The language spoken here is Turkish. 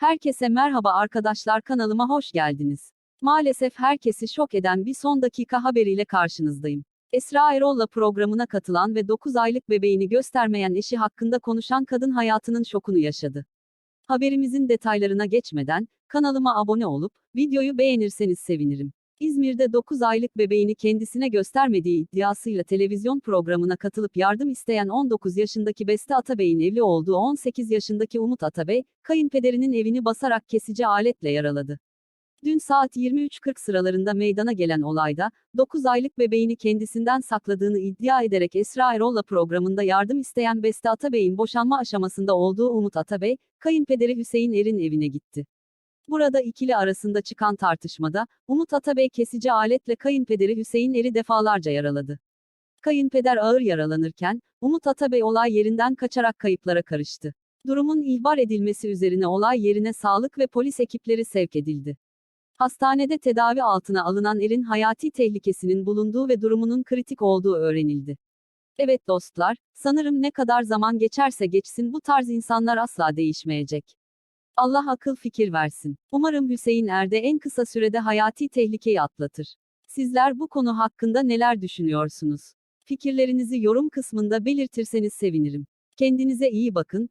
Herkese merhaba arkadaşlar kanalıma hoş geldiniz. Maalesef herkesi şok eden bir son dakika haberiyle karşınızdayım. Esra Erol'la programına katılan ve 9 aylık bebeğini göstermeyen eşi hakkında konuşan kadın hayatının şokunu yaşadı. Haberimizin detaylarına geçmeden, kanalıma abone olup, videoyu beğenirseniz sevinirim. İzmir'de 9 aylık bebeğini kendisine göstermediği iddiasıyla televizyon programına katılıp yardım isteyen 19 yaşındaki Beste Atabey'in evli olduğu 18 yaşındaki Umut Atabey, kayınpederinin evini basarak kesici aletle yaraladı. Dün saat 23.40 sıralarında meydana gelen olayda, 9 aylık bebeğini kendisinden sakladığını iddia ederek Esra Erol'la programında yardım isteyen Beste Atabey'in boşanma aşamasında olduğu Umut Atabey, kayınpederi Hüseyin Er'in evine gitti. Burada ikili arasında çıkan tartışmada, Umut Atabey kesici aletle kayınpederi Hüseyin Er'i defalarca yaraladı. Kayınpeder ağır yaralanırken, Umut Atabey olay yerinden kaçarak kayıplara karıştı. Durumun ihbar edilmesi üzerine olay yerine sağlık ve polis ekipleri sevk edildi. Hastanede tedavi altına alınan Er'in hayati tehlikesinin bulunduğu ve durumunun kritik olduğu öğrenildi. Evet dostlar, sanırım ne kadar zaman geçerse geçsin bu tarz insanlar asla değişmeyecek. Allah akıl fikir versin. Umarım Hüseyin Erde en kısa sürede hayati tehlikeyi atlatır. Sizler bu konu hakkında neler düşünüyorsunuz? Fikirlerinizi yorum kısmında belirtirseniz sevinirim. Kendinize iyi bakın,